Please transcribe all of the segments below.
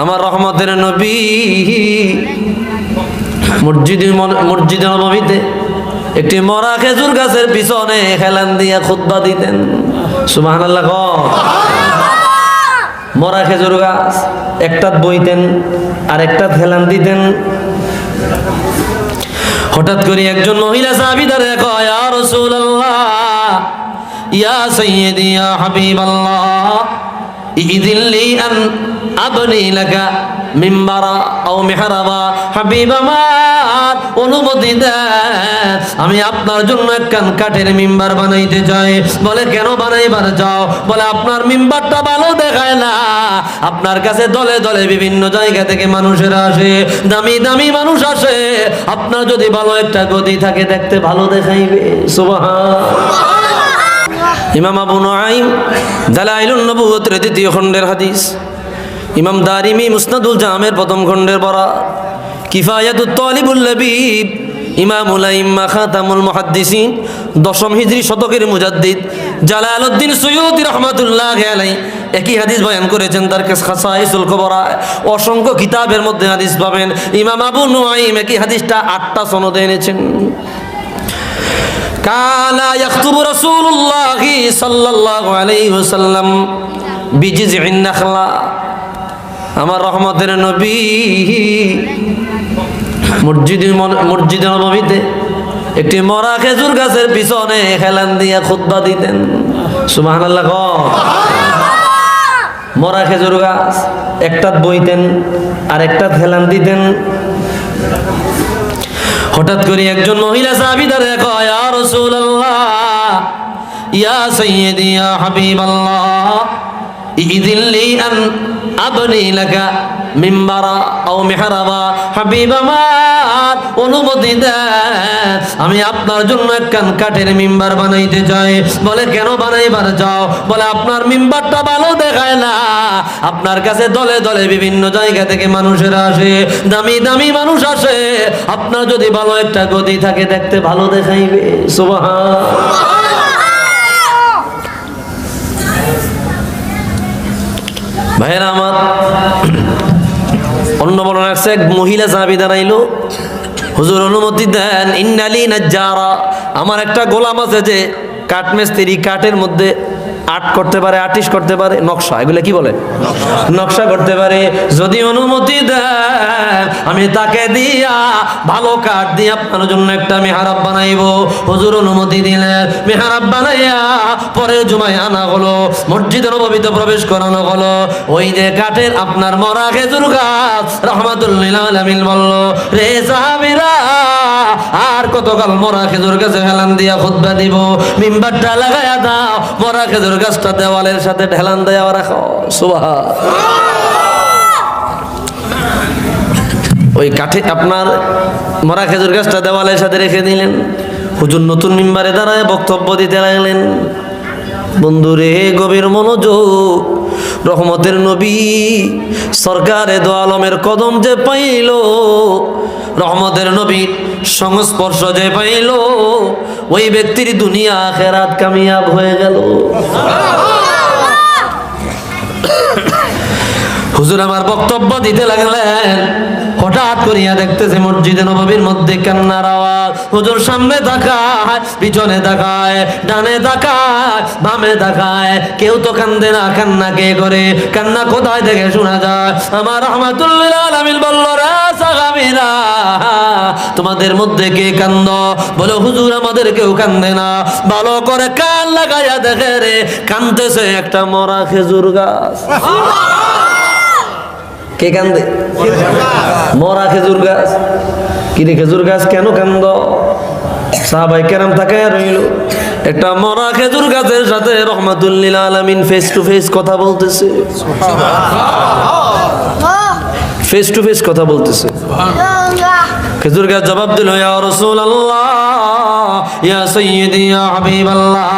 আমার রহমতের নবী মসজিদ মসজিদ নবীতে একটি মরা খেজুর গাছের পিছনে হেলান দিয়া খুদ্া দিতেন। সুবাহ মরা খেজুর গাছ একটা বইতেন আর একটা হেলান দিতেন। হঠাৎ করে একজন মহিলা সাহাবিদারে কয়, ইয়া সাইয়্যিদি ইয়া হাবিবাল্লাহ ইদিল্লি আন আবনি লাকা মিম্বারা আও মিহরাবা। হাবিব আমার অনুমতি আমি আপনার জন্য একখান কাঠের মিম্বার বানাইতে চাই। বলে, কেন বানাইবার যাও বলে, আপনার মিম্বারটা ভালো দেখায় না। আপনার কাছে দলে দলে বিভিন্ন জায়গা থেকে মানুষেরা আসে। দামি দামি মানুষ আসে। আপনার যদি ভালো একটা গতি থাকে, দেখতে ভালো দেখাইবে। সুবহান। ইমাম আবু নুআইম দালাইলুন নবুয়তের দ্বিতীয় খণ্ডের হাদিস। ইমাম দারিমি মুসনাদুল জামের প্রথম খণ্ডের বরা কিফায়াতুত তালিবুল লবিব, ইমামুল আইম্মা খাতামুল মুহাদ্দিসিন, দশম হিজরি শতকের মুজাদ্দিদ। জালালউদ্দিন সৈয়দি রহমাতুল্লাহ আলাই একই হাদিস বয়ান করেছেন তার কাছে খাসাইসুল কবরা। অসংখ্য কিতাবের মধ্যে হাদিস পাবেন। ইমাম আবু নুআইম একই হাদিসটা আটটা সনদে এনেছেন। কালা ইয়াখতুবু রাসূলুল্লাহ সাল্লাল্লাহু আলাইহি ওয়াসাল্লাম বিজিযিন নাখলা। আমার রহমতের নবী মসজিদ মসজিদ নবীতে একটি মরা খেজুর গাছের পিছনে হেলান দিয়া খুতবা দিতেন। সুবহানাল্লাহ ক মরা খেজুর গাছ একটা বইতেন আর একটা হেলান দিতেন। হঠাৎ করে একজন মহিলা সাহাবিদারে কয়, ইয়া রাসূলুল্লাহ, ইয়া সাইয়্যিদি ইয়া হাবিবাল্লাহ ইদিল্লি আন আবনি লাকা মিম্বারা আও মিহরাবা। হাবিবামার অনুমতি দেন। আমি আপনার জন্য একখান কাঠের মিম্বার বানাইতে চাই। বলে, কেন বানাইবার যাও বলে, আপনার মিম্বারটা ভালো দেখায় না। আপনার কাছে দলে দলে বিভিন্ন জায়গা থেকে মানুষেরা আসে। দামি দামি মানুষ আসে। আপনার যদি ভালো একটা গতি থাকে, দেখতে ভালো দেখাইবে। সুবহান। ভাইয়েরা আমার অন্য বর্ণনা আছে, এক মহিলা সাহাবি দাঁড়াইলো। হুজুর অনুমতি দেন, ইন্নালি নাজ্জারা। আমার একটা গোলাম আছে যে, কাঠমিস্ত্রি, কাঠের মধ্যে আর্ট করতে পারে আর্টিস্ট করতে পারে, নকশা, এগুলো কি বলে? নকশা করতে পারে, যদি অনুমতি দেন আমি তাকে দিয়া ভালো কাঠ দিয়ে আপনার জন্য একটা মেহারাব বানাইবো। হুজুর অনুমতি দিলেন মেহারাব বানাইয়া পরে জুমায় আনা হলো, মসজিদের নবীতে প্রবেশ করানো হলো। ওই যে কাঠের আপনার মরা খেজুর গাছ রহমাতুল্লিল আলামিন বলল, রে সাহাবীরা আর কতকাল মরা খেজুর গাছে হেলান দিয়া খুতবা দিব? মিম্বারটা লাগায়া দাও। মরা খেজুর গাছটা দেওয়ালের সাথে ঢেলান দেওয়া রাখো। সুবাহ ওই কাঠে আপনার মরা খেজুর গাছটা দেওয়ালের সাথে রেখে দিলেন। হুজুর নতুন মিম্বারে দাঁড়ায় বক্তব্য দিতে লাগলেন। বন্ধুরে, গভীর মনোযোগ। রহমতের নবী সরকারে দো আলমের কদম যে পাইল রহমতের নবী সংস্পর্শ যে পাইল ওই ব্যক্তির দুনিয়া খেরাত কামিয়াব হয়ে গেল। হুজুর আমার বক্তব্য দিতে লাগলেন হঠাৎ করিয়া দেখতেছে মসজিদে নববীর মধ্যে কান্নার আওয়াজ। হুজুর সামনে তাকায়, পিছনে তাকায়, ডানে তাকায়, বামে তাকায়। কেউ তো কান্দে না, কান্না কে করে? কান্না কোথায় থেকে শোনা যায়? আমার রহমাতুল্লিল আলামিন বলল, রে তোমাদের মধ্যে কে কান্দ? বলে, হুজুর, আমাদের কেউ কান্দে না। ভালো করে কান লাগাইয়া দেখে রে কান্দতেছে একটা মরা খেজুর গাছ। কে কান্দে? মরা খেজুর গাছ। কিরে খেজুর গাছ কেন কান্দ? সাহাবাই কেরাম থাকে রইল। একটা মরা খেজুর গাছের সাথে রহমাতুল্লিল আলামিন ফেস টু ফেস কথা বলতেছে। ফেস টু ফেস কথা বলতেছে। খেজুর গাছ জবাব দিল, ইয়া রাসূলুল্লাহ, ইয়া সাইয়্যিদি, ইয়া হাবিবাল্লাহ,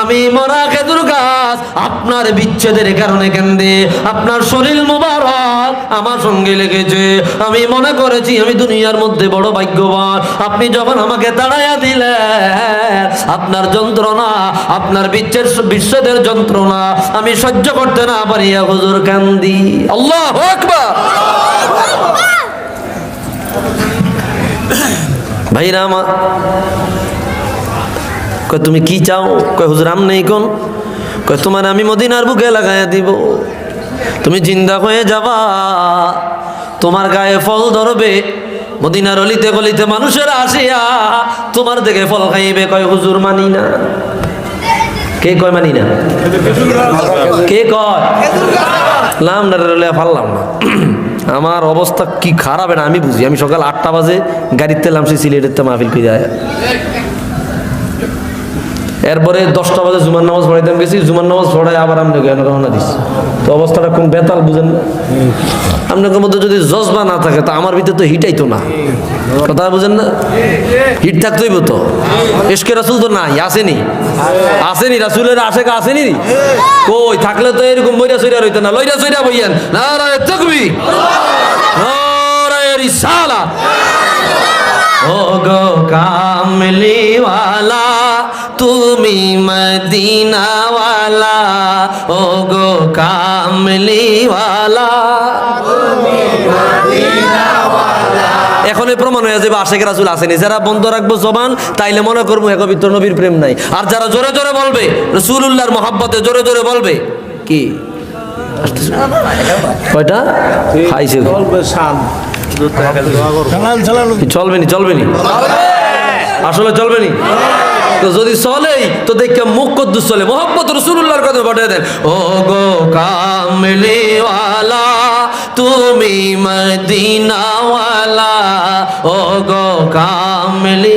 আমি মরা খেজুর গাছ আজ আপনার বিচ্ছেদের কারণে কেন্দে, আপনার শরীর মুবারক আমার সঙ্গে লেগেছে। আমি মনে করেছি আমি দুনিয়ার মধ্যে বড় ভাগ্যবান। আপনি যখন আমাকে দাঁড়াইয়া দিলে আপনার যন্ত্রণা, আপনার বিচ্ছেদ, বিচ্ছেদের যন্ত্রণা আমি সহ্য করতে না পারিয়া হুজুর কান্দি। আল্লাহ আকবার! ভাইরা আমার তুমি কি চাও? কয়, হুজুর আম নেই কোন? তোমার আমি মদিনার বুকে লাগাইয়া দিব। তুমি জিন্দা হয়ে যাবা। তোমার গায়ে ফল ধরবে। মদিনার অলিতে গলিতে মানুষের আসিয়া তোমার দেখে ফল খাইবে। কয়, হুজুর মানি না। কে কয় মানি না? কে কয়? লাম ফাললাম না। আমার অবস্থা কি খারাপ না আমি বুঝি। আমি সকাল আটটা বাজে গাড়িতে নামছি সিলেটের মাহফিল করে যায় এরপরে দশটা বাজে জুমার নামাজ পড়াইতাম, গেছি, জুমার নামাজ পড়াই আবার আপনি কেন রওনা দিচ্ছি তো অবস্থাটা কোন বেতাল, বুঝেন? আপনাদের মধ্যে যদি জজবা না থাকে, তা আমার ভিতরে তো হিটাইতো না। কথা বুঝেন না? হিট থাকতোই তো। এসকে রাসুল তো নাই, আসেনি। আসেনি, রাসুলের আশেকা আসেনি? কই, থাকলে তো এরকম বইরা সইরা রইতো না, লইরা সইরা বইয়েন। না রায় তকবি রিসালাত। ও গো কামলিওয়ালা তুমি মদিনাওয়ালা ও গো কামলিওয়ালা। এখন প্রমাণ হয়ে যাবে, আশেখ রাসুল আসেনি যারা বন্ধ রাখব জবান, তাইলে মনে করব এক পবিত্র নবীর প্রেম নাই। আর যারা জোরে জোরে বলবে রসুল্লাহর মহাব্বতে জোরে জোরে বলবে, কি? কয়টা? খাইছে গো। চলবে নি চলবে নি? আসলে চলবে নি? তো যদি চলেই, তো দেখে মুখ কদ্দুস চলে। মোহাম্মদ রসুল্লাহর কথা পাঠিয়ে দেন। ও গো কামলিওয়ালা, তুমি মদিনাওয়ালা ও গো কামলি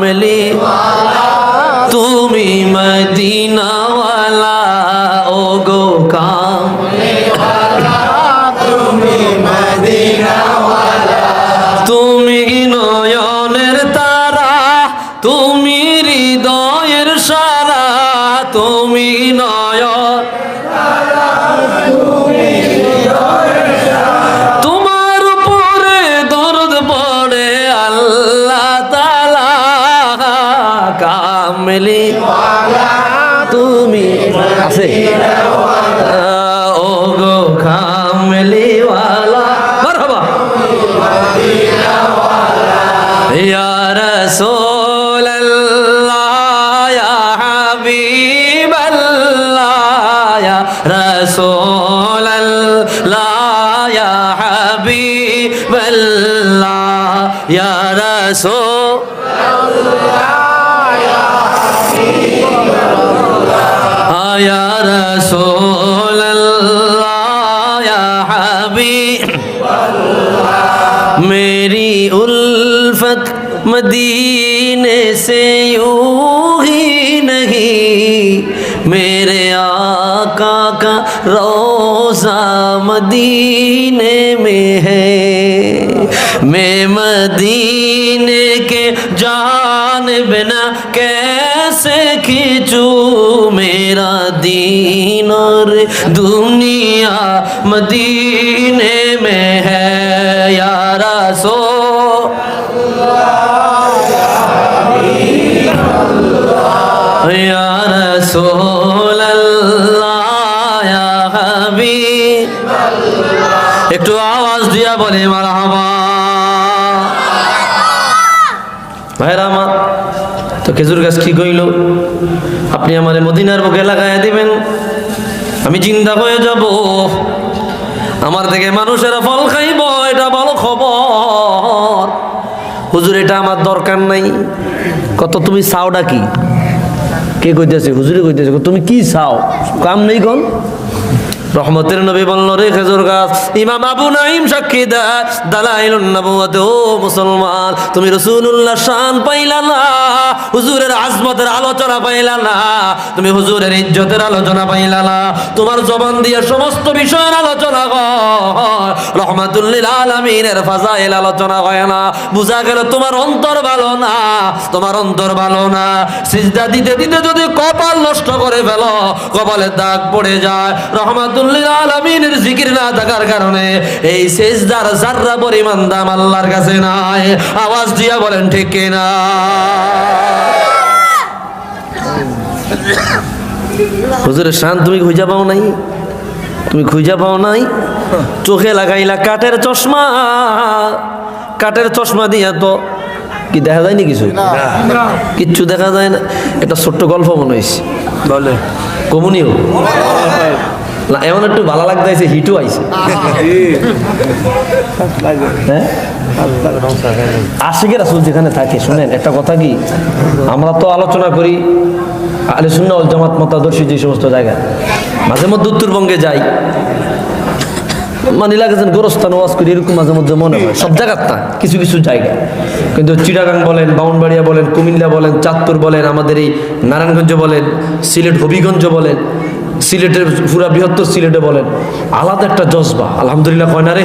কামলি তুমি মদিনাওয়ালা আছে मदीने में है। मैं मदीने के जान बिना कैसे खींचू? मेरा दीन और दुनिया मदीने में বলে, মারহাবা। ভাইরা আমার, তো খেজুর গাছ কি কইল? আপনি আমার মদিনার বুকে লাগাইয়া দিবেন, আমি চিন্তা হয়ে যাব। আমার থেকে মানুষেরা ফল খাইব, এটা ভালো খবর। হুজুর, এটা আমার দরকার নাই। কত, তুমি চাওটা কি? কে কইতেছে? হুজুরে কইতেছে, তুমি কি চাও? কাম নেই কোন? রহমতের নবী বলল, রে খেজুর গাছ, ইমাম আবু নাইম সাক্ষী দেয় দালাইল নবুয়াতে ও মুসলমান, তুমি রসুল্লাহ শান পাইলা না। হুজুরের আজমতের আলোচনা পাইলা না। তুমি হুজুরের ইজ্জতের আলোচনা পাইলা না। তোমার জবান দিয়ে সমস্ত বিষয়ের আলোচনা রহমাতুল্লিল আলমিনের ফাজাইল আলোচনা হয় না। বুঝা গেল তোমার অন্তর ভালো না। তোমার অন্তর ভালো না। সিজদা দিতে দিতে যদি কপাল নষ্ট করে ফেলো কপালের দাগ পড়ে যায়। রহমাতুল্লিল আলমিনের জিকির না থাকার কারণে এই সেজদার জাররা পরিমাণ দাম আল্লাহর কাছে নাই। আওয়াজ দিয়া বলেন, ঠিক না হুজুরের শান তুমি খুঁজা পাও নাই? তুমি খুঁজা পাও নাই? চোখে লাগাইলা কাঠের চশমা। কাঠের চশমা দিয়া তো কি দেখা যায়নি কিছু? কিচ্ছু দেখা যায় না। একটা ছোট্ট গল্প মনে হয়েছে বলে। কমুনিও না এমন একটু ভালো লাগতেছে হিটও আইছে। হ্যাঁ? আশিকের আসল যেখানে থাকে শুনেন একটা কথা কি? আমরা তো আলোচনা করি আলে শূন্য জামাত মতাদর্শী যে সমস্ত জায়গা। মাঝে মধ্যে উত্তরবঙ্গে যাই। মানে লাগে লাগেছেন গোরস্থান ওয়াজ করি, এরকম মাঝে মধ্যে মনে হয়। সব জায়গার না কিছু কিছু জায়গা। কিন্তু চিটাগাং বলেন, বাউনবাড়িয়া বলেন, কুমিল্লা বলেন, চাঁদপুর বলেন, আমাদের এই নারায়ণগঞ্জ বলেন, সিলেট হবিগঞ্জ বলেন, সিলেটের পুরা বৃহত্তর সিলেটে বলেন, আলাদা একটা জজবা। আলহামদুলিল্লাহ, কয় না রে?